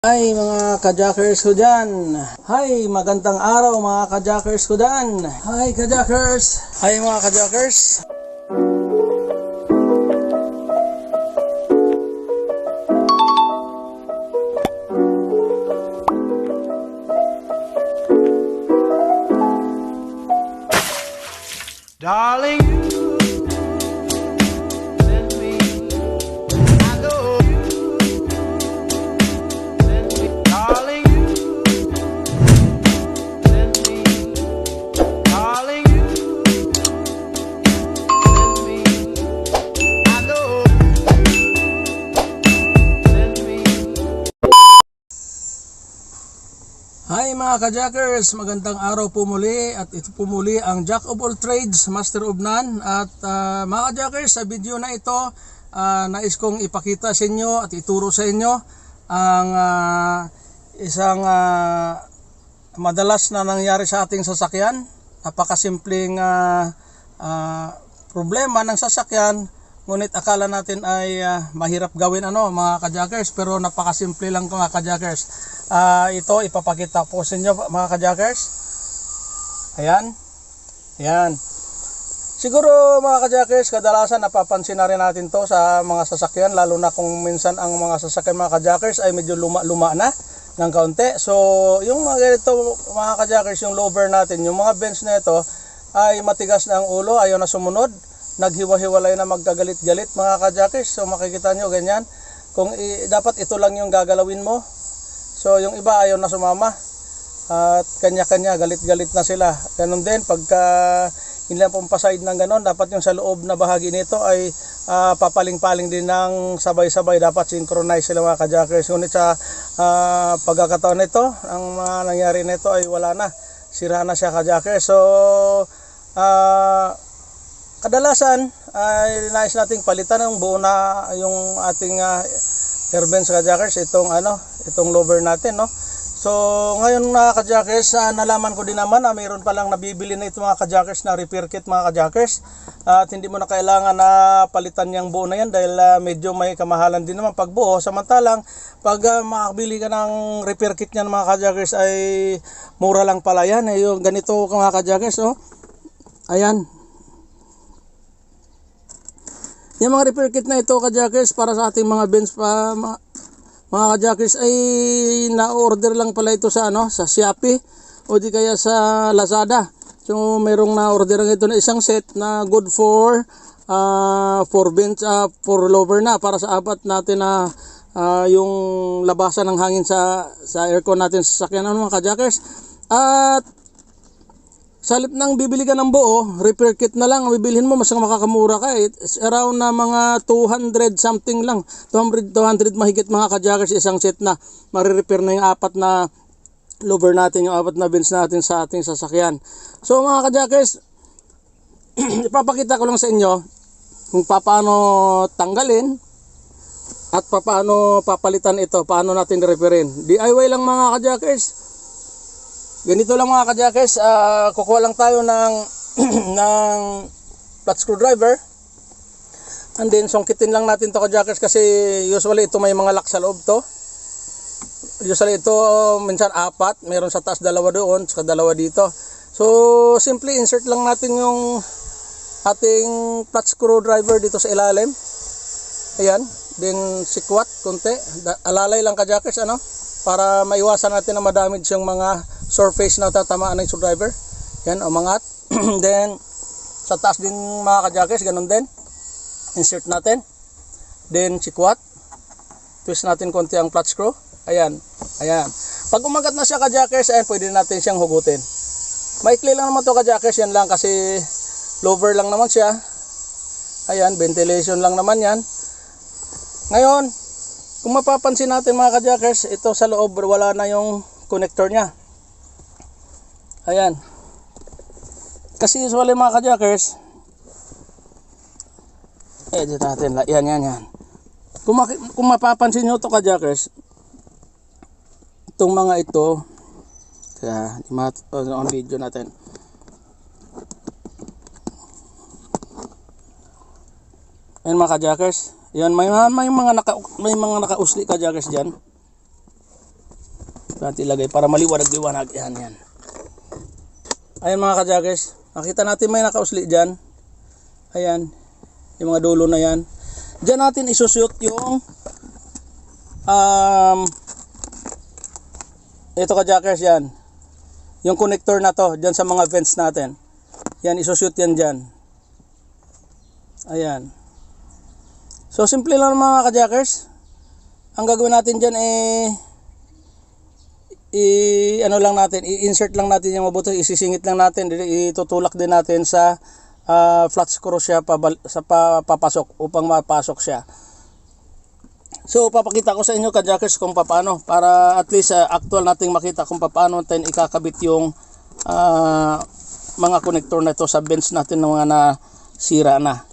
Hi mga kajackers ko dyan. Hi, magandang araw mga kajackers ko dyan. Hi kajackers. Hi mga kajackers. Darling, mga kajackers, magandang araw po muli. At ito po muli ang Jack of all trades, Master of none. At ah, mga kajackers sa video na ito ah, nais kong ipakita sa inyo at ituro sa inyo ang ah, isang ah, madalas na nangyari sa ating sasakyan. Napakasimpleng ah, ah, problema ng sasakyan ngunit akala natin ay ah, mahirap gawin ano mga kajackers pero napakasimple lang mga kajackers Ah, ito ipapakita po sa inyo mga kajackers ayan. Ayan. Siguro mga kajackers kadalasan napapansin na rin natin to sa mga sasakyan lalo na kung minsan ang mga sasakyan mga kajackers ay medyo luma-luma na ng kaunti. So yung mga ganito mga kajackers yung lower natin yung mga bench na ito ay matigas na ang ulo ayaw na sumunod naghiwa-hiwalay na magkagalit-galit mga kajackers so makikita nyo ganyan kung i- dapat ito lang yung gagalawin mo So yung iba ayaw na sumama at kanya-kanya galit-galit na sila. Ganon din pagka hindi lang pumpaside ng ganon, dapat yung sa loob na bahagi nito ay ah, papaling-paling din ng sabay-sabay. Dapat synchronize sila mga kajackers. Ngunit sa ah, pagkakataon nito, ang mga nangyari nito ay wala na. Sira na siya kajackers. So ah, kadalasan ay nais nating palitan ng buo na yung ating uh, Airbenz kajackers itong ano itong lover natin no? So ngayon mga kajackers ah, nalaman ko din naman na mayroon palang nabibili na itong mga kajackers na repair kit mga kajackers at hindi mo na kailangan na palitan yung buo na yan dahil ah, medyo may kamahalan din naman pag buo samantalang pag uh, makabili ka ng repair kit niyan mga kajackers ay mura lang pala yan eh, yung ganito mga kajackers oh. Ayan yung mga repair kit na ito, kajackers, para sa ating mga Benz pa, ma- mga kajackers, ay na-order lang pala ito sa, ano, sa Shopee o di kaya sa Lazada. So, merong na-order ito na isang set na good for uh, for bench, uh, for lover na, para sa apat natin na ah, yung labasan ng hangin sa sa aircon natin sa sasakyan ano mga kajackers. At sa halip nang bibili ka ng buo, repair kit na lang ang bibilhin mo, mas makakamura ka. It's around na mga 200 something lang. 200, 200 mahigit mga kajackers isang set na. Marirepair na yung apat na lover natin, yung apat na bins natin sa ating sasakyan. So mga kajackers, ipapakita ko lang sa inyo kung paano tanggalin at paano papalitan ito, paano natin repairin. DIY lang mga kajackers. Ganito lang mga kajakers, ah, kukuha lang tayo ng ng flat screwdriver. And then sungkitin lang natin to kajakers kasi usually ito may mga lock sa loob to. Usually ito minsan apat, meron sa taas dalawa doon, sa dalawa dito. So simply insert lang natin yung ating flat screwdriver dito sa ilalim. Ayan, then sikwat konti, alalay lang kajakers ano para maiwasan natin na madamage yung mga surface na tatamaan ng screwdriver. Yan, umangat. then, sa taas din mga kajakers, ganun din. Insert natin. Then, sikwat. Twist natin konti ang flat screw. Ayan. Ayan. Pag umagat na siya kajakers, ayan, pwede natin siyang hugutin. Maikli lang naman to kajakers, yan lang kasi lower lang naman siya. Ayan, ventilation lang naman yan. Ngayon, kung mapapansin natin mga kajakers, ito sa loob wala na yung connector niya. Ayan. Kasi usually mga kajakers, edit natin. Yan, yan, yan. Kung, kung mapapansin nyo ito kajakers, itong mga ito, kaya, di mat- ano video natin. Ayan mga kajakers. Yan, may, may mga naka may mga nakausli kajakers diyan. natin ilagay para maliwanag-liwanag. Yan, yan. Ayan mga kajakers. Nakita natin may nakausli dyan. Ayan. Yung mga dulo na yan. Diyan natin isushoot yung um, ito kajakers yan. Yung connector na to, dyan sa mga vents natin. Yan, isushoot yan dyan. Ayan. So, simple lang mga kajakers. Ang gagawin natin dyan eh, i ano lang natin, i-insert lang natin yung mabuti, isisingit lang natin, itutulak din natin sa ah, flat screw siya pabal, sa pa, papasok upang mapasok siya. So papakita ko sa inyo kajakers kung paano para at least ah, actual nating makita kung paano natin ikakabit yung ah, mga connector na ito sa bench natin ng mga nasira na.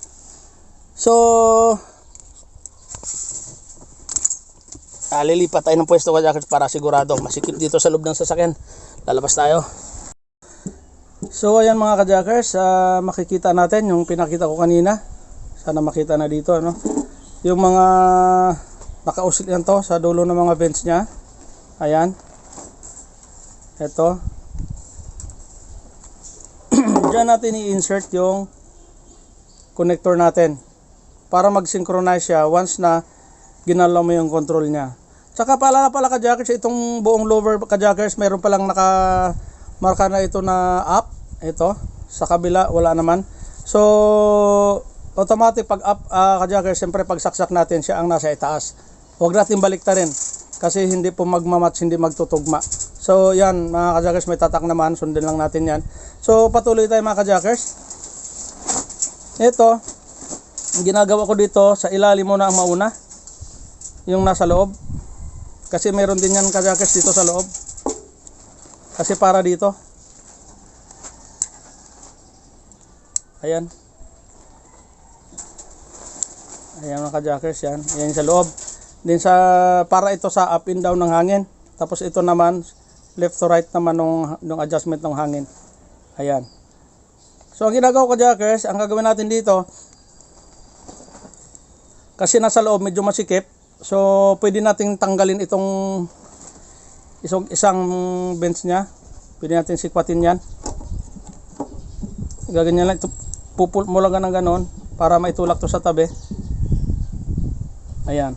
So Ah, lilipat tayo ng pwesto kajakers para sigurado masikip dito sa loob ng sasakyan. Lalabas tayo. So ayan mga kajakers, ah, makikita natin yung pinakita ko kanina. Sana makita na dito ano. Yung mga nakausil yan to sa dulo ng mga vents niya. Ayan. Ito. Diyan natin i-insert yung connector natin para mag-synchronize siya once na ginalaw mo yung control niya. Tsaka pala ka jackers, itong buong lower ka jackers, mayroon palang naka marka na ito na up. Ito, sa kabila wala naman. So, automatic pag up uh, ka jackers, siyempre pag saksak natin siya ang nasa itaas. Huwag natin baliktarin kasi hindi po magmamatch, hindi magtutugma. So, yan mga ka-jackers, may tatak naman, sundin lang natin yan. So, patuloy tayo mga ka-jackers. Ito, ginagawa ko dito, sa ilalim muna ang mauna yung nasa loob. Kasi meron din yan kajakers dito sa loob. Kasi para dito. Ayan. Ayan mga kajakers yan. Ayan sa loob. Din sa para ito sa up and down ng hangin. Tapos ito naman left to right naman nung, nung adjustment ng hangin. Ayan. So ang ginagawa ko kajakers ang gagawin natin dito kasi nasa loob medyo masikip So, pwede nating tanggalin itong isang, isang bench niya. Pwede natin sikwatin yan. Gaganyan lang. Ito, pupul mo lang ng ganon para maitulak to sa tabi. Ayan.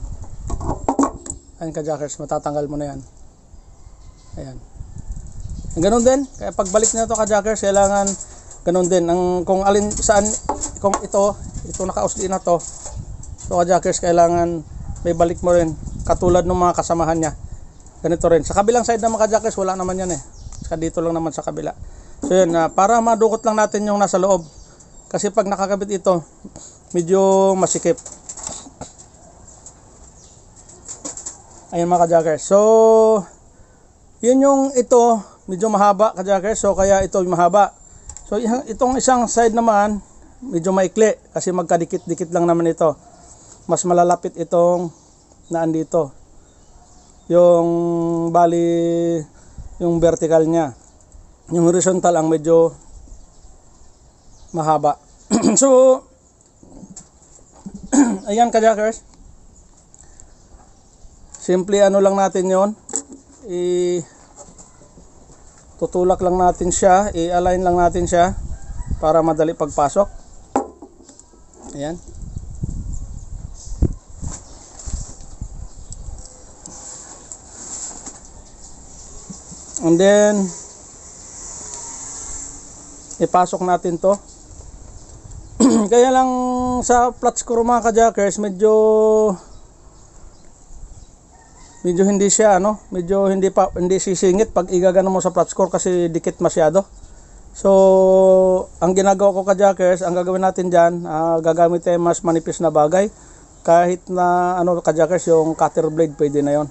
Ayan ka jackers, matatanggal mo na yan. Ayan. Ganon din. Kaya pagbalik na to ka jackers, kailangan ganon din. Ang, kung alin saan, kung ito, ito nakausli na to. So ka jackers, kailangan may balik mo rin. Katulad ng mga kasamahan niya. Ganito rin. Sa kabilang side ng mga jackers wala naman yan eh. Saka dito lang naman sa kabila. So yun na para madukot lang natin yung nasa loob. Kasi pag nakakabit ito medyo masikip. Ayun mga jackers so yun yung ito. Medyo mahaba ka jackers so kaya ito yung mahaba. So itong isang side naman medyo maikli. Kasi magkadikit-dikit lang naman ito mas malalapit itong naan dito. Yung bali yung vertical niya. Yung horizontal ang medyo mahaba. so ayan kajakers. Simple ano lang natin 'yon. I tutulak lang natin siya, i-align lang natin siya para madali pagpasok. Ayan. And then, ipasok natin to. Kaya lang sa flat screw mga ka-jackers, medyo medyo hindi siya ano, medyo hindi pa hindi sisingit pag igagano mo sa flat screw kasi dikit masyado. So, ang ginagawa ko ka-jackers, ang gagawin natin diyan, gagamit tayo mas manipis na bagay. Kahit na ano ka-jackers, yung cutter blade pwede na 'yon.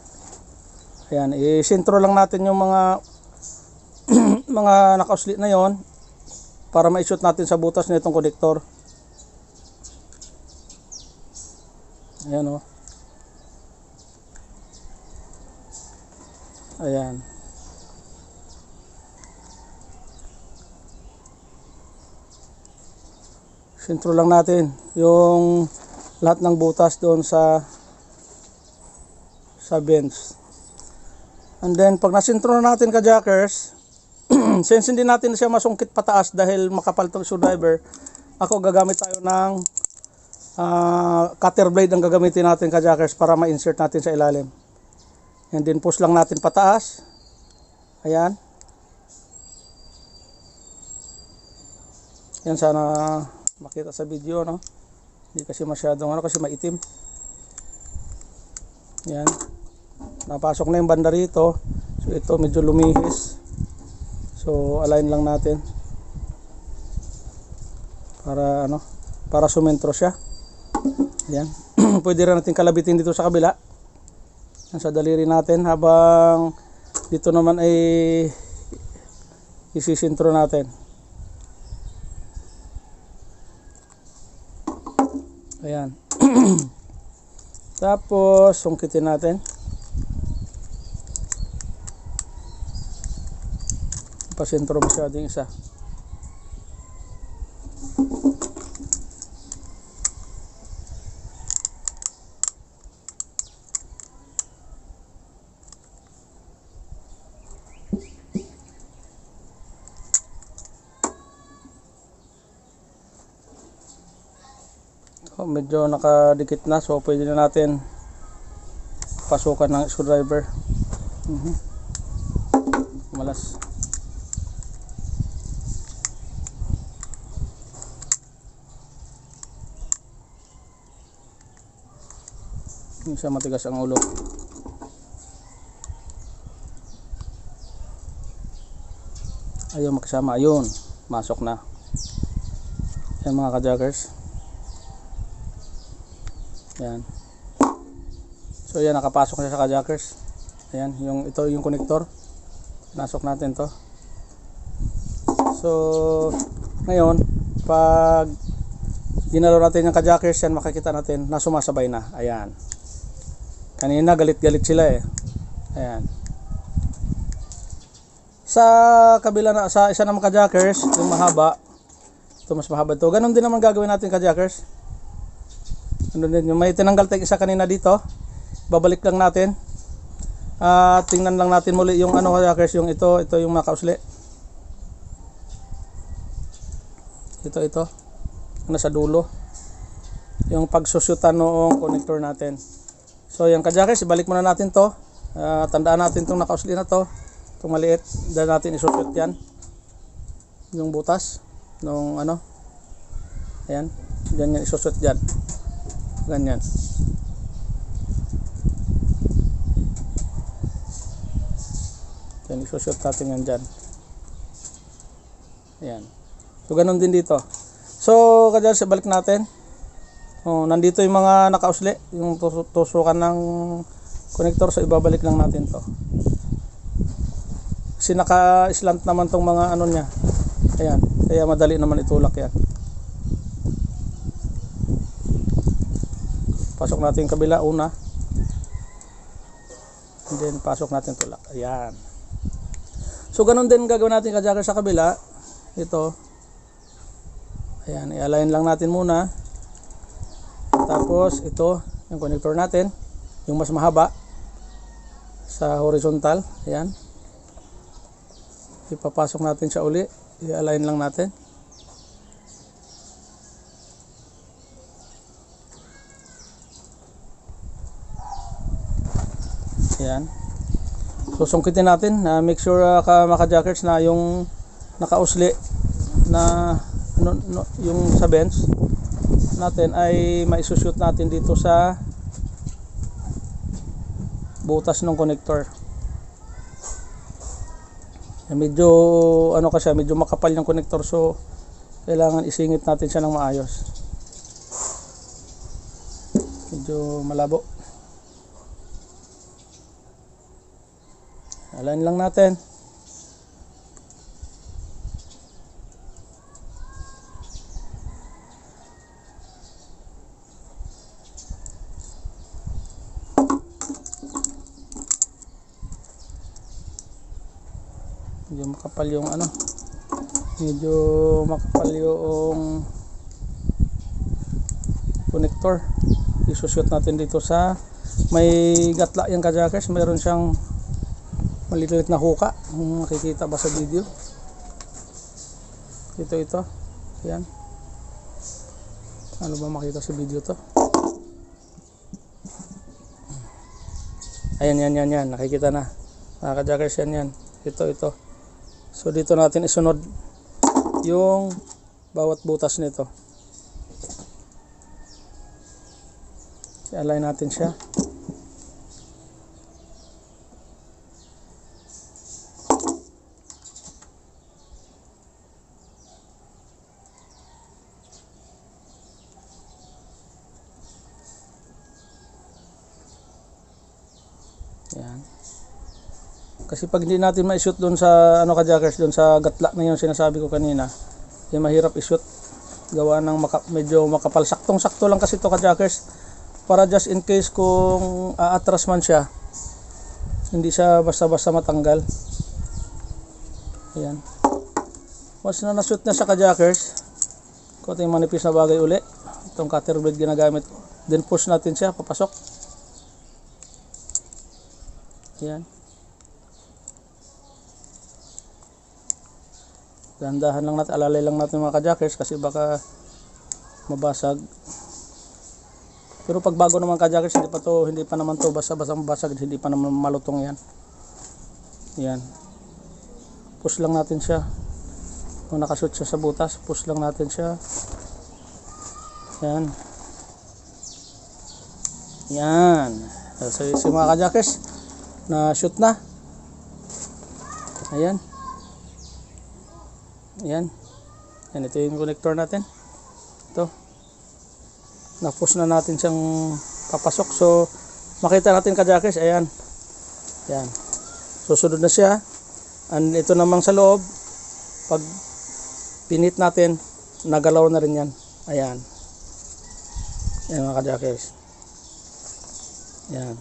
Ayan, i-sintro lang natin yung mga mga nakauslit na yon para ma-shoot natin sa butas nitong konektor. Ayan oh. Ayan. Sintro lang natin yung lahat ng butas doon sa sa bench. And then pag nasintro na natin ka jackers, since hindi natin siya masungkit pataas dahil makapal tong screwdriver, ako gagamit tayo ng ah, cutter blade ang gagamitin natin ka jackers para ma-insert natin sa ilalim. And then push lang natin pataas. Ayan. Yan sana makita sa video no. Hindi kasi masyadong ano kasi maitim. Yan. Napasok na yung banda rito. So ito medyo lumihis. So align lang natin. Para ano, para sumentro siya. Yan. Pwede rin natin kalabitin dito sa kabila. Yan sa daliri natin habang dito naman ay isisintro natin. Ayan. Tapos, sungkitin natin. Pasentro masyado yung isa. Oh, medyo nakadikit na so pwede na natin pasukan ng screwdriver. Mhm. Hindi siya matigas ang ulo. Ayaw makasama. Ayun. Masok na. Yan mga kajaggers. Yan. So yan nakapasok na sa kajackers. Ayan, yung ito yung connector. Pinasok natin 'to. So ngayon, pag ginalaw natin yung kajackers yan, makikita natin na sumasabay na. Ayan. Kanina galit-galit sila eh. Ayan. Sa kabila na sa isa naman kajackers, yung mahaba. Ito mas mahaba to. Ganon din naman gagawin natin kajackers. Ano din, may tinanggal tayong isa kanina dito. Babalik lang natin. At tingnan lang natin muli yung ano hackers, yung ito, ito yung makausli. Ito, ito. Nasa dulo. Yung pagsusyutan noong connector natin. So yung kajakers, ibalik muna natin to. Ah, tandaan natin itong nakausli na to. Itong maliit. Dahil natin isusyut yan. Yung butas. Nung ano. Ayan. Diyan yan isusyut dyan ganyan yan isushoot natin yan dyan yan so ganun din dito so kadyan sa balik natin oh, nandito yung mga nakausli yung tus- tusukan ng connector so ibabalik lang natin to. Kasi naka slant naman tong mga ano niya. Ayan kaya madali naman itulak yan. Pasok natin kabila una. And then pasok natin tulak. Ayan. So ganun din gagawin natin kajacker sa kabila. Ito. Ayan i-align lang natin muna tapos ito yung connector natin yung mas mahaba sa horizontal ayan. Ipapasok natin siya uli i-align lang natin. Ayan. Susungkitin natin na make sure uh, ka mga jackers na yung nakausli na ano, no, yung sa bench natin ay maisushoot natin dito sa butas ng connector. Medyo ano kasi medyo makapal yung connector so kailangan isingit natin siya ng maayos. Medyo malabo. Align lang natin. Medyo makapal yung ano. Medyo makapal yung connector. Isushoot natin dito sa may gatla yung kajakers. Meron siyang Maliliit na huka. Kung makikita ba sa video. Ito, ito. Yan. Ano ba makita sa video to? Ayan, yan, yan, yan. Nakikita na. Mga ka-jackers, yan, yan. Ito, ito. So, dito natin isunod yung bawat butas nito. I-align natin siya. Yan. Kasi pag hindi natin ma-shoot doon sa ano ka jackers doon sa gatla na yung sinasabi ko kanina, eh mahirap i-shoot. Gawa ng maka, medyo makapal. Saktong sakto lang kasi to ka jackers. Para just in case kung aatras man siya hindi siya basta-basta matanggal. Ayan. Once na na-shoot na sa ka jackers konting manipis na bagay uli. Itong cutter blade ginagamit ko. Then push natin siya papasok. Yan. Dahan-dahan lang natin, alalay lang natin mga kajakers kasi baka mabasag. Pero pag bago naman kajakers, hindi pa to, hindi pa naman to basa-basa mabasag, hindi pa naman malutong yan. Yan. Push lang natin siya. Kung nakashoot siya sa butas, push lang natin siya. Yan. Yan. So, si mga kajakers, na shoot na ayan ayan yan ito yung connector natin. Ito. Na-push na natin siyang papasok. So makita natin kajakers ayan. Ayan susunod na siya. And ito namang sa loob pag pinit natin nagalaw na rin yan. Ayan. Ayan mga kajakers ayan.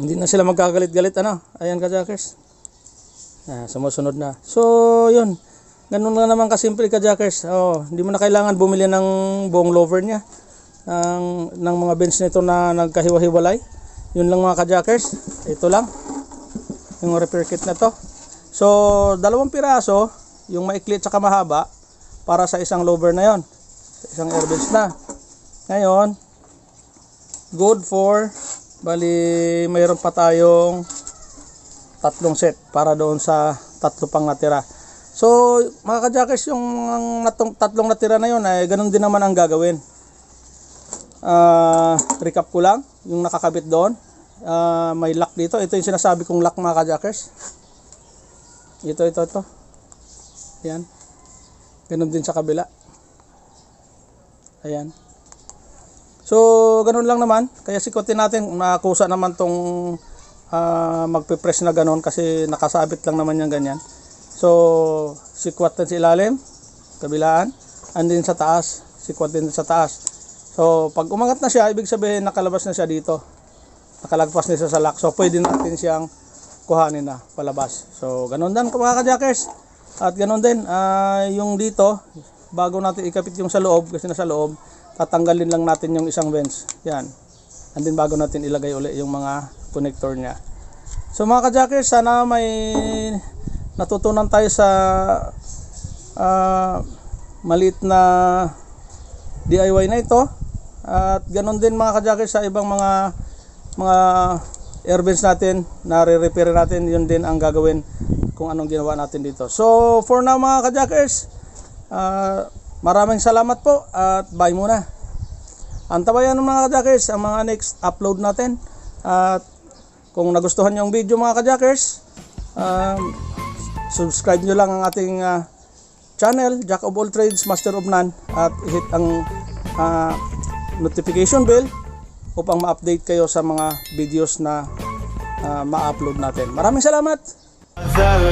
Hindi na sila magkagalit-galit ano? Ayan ka jackers ah, sumusunod na. So yun. Ganun lang naman kasimple ka jackers. Oh, hindi mo na kailangan bumili ng buong lover niya. Ng, ng mga bench nito na nagkahiwa-hiwalay. Yun lang mga ka-jackers. Ito lang. Yung repair kit na to. So dalawang piraso. Yung maikli at saka mahaba. Para sa isang lover na yon sa isang air bench na. Ngayon good for Bali, mayroon pa tayong tatlong set para doon sa tatlo pang natira. So, mga ka-jackers, yung natong, tatlong natira na yun, ay ganun din naman ang gagawin. Ah, recap ko lang, yung nakakabit doon. Ah, may lock dito. Ito yung sinasabi kong lock mga ka-jackers. Ito, ito, ito. Ayan. Ganun din sa kabila. Ayan. So, ganun lang naman. Kaya sikotin natin, nakusa naman tong uh, magpe-press na ganun kasi nakasabit lang naman yung ganyan. So, sikwat din sa ilalim, kabilaan, and din sa taas, sikwat din sa taas. So, pag umangat na siya, ibig sabihin nakalabas na siya dito. Nakalagpas na siya sa lock. So, pwede natin siyang kuhanin na palabas. So, ganun din mga ka-jackers. At ganun din, ah, yung dito, bago natin ikapit yung sa loob, kasi nasa loob, tatanggalin lang natin yung isang bench. Yan. And then bago natin ilagay uli yung mga connector niya. So mga ka-jackers, sana may natutunan tayo sa ah, maliit na DIY na ito. At ganun din mga ka-jackers sa ibang mga mga air bench natin na re-repair natin, yun din ang gagawin kung anong ginawa natin dito. So for now mga ka-jackers, ah, Maraming salamat po at bye muna. Antabayan ng mga kajakers ang mga next upload natin. At kung nagustuhan nyo ang video mga kajakers, um, subscribe nyo lang ang ating ah, channel, Jack of All Trades, Master of None at hit ang ah, notification bell upang ma-update kayo sa mga videos na ah, ma-upload natin. Maraming salamat!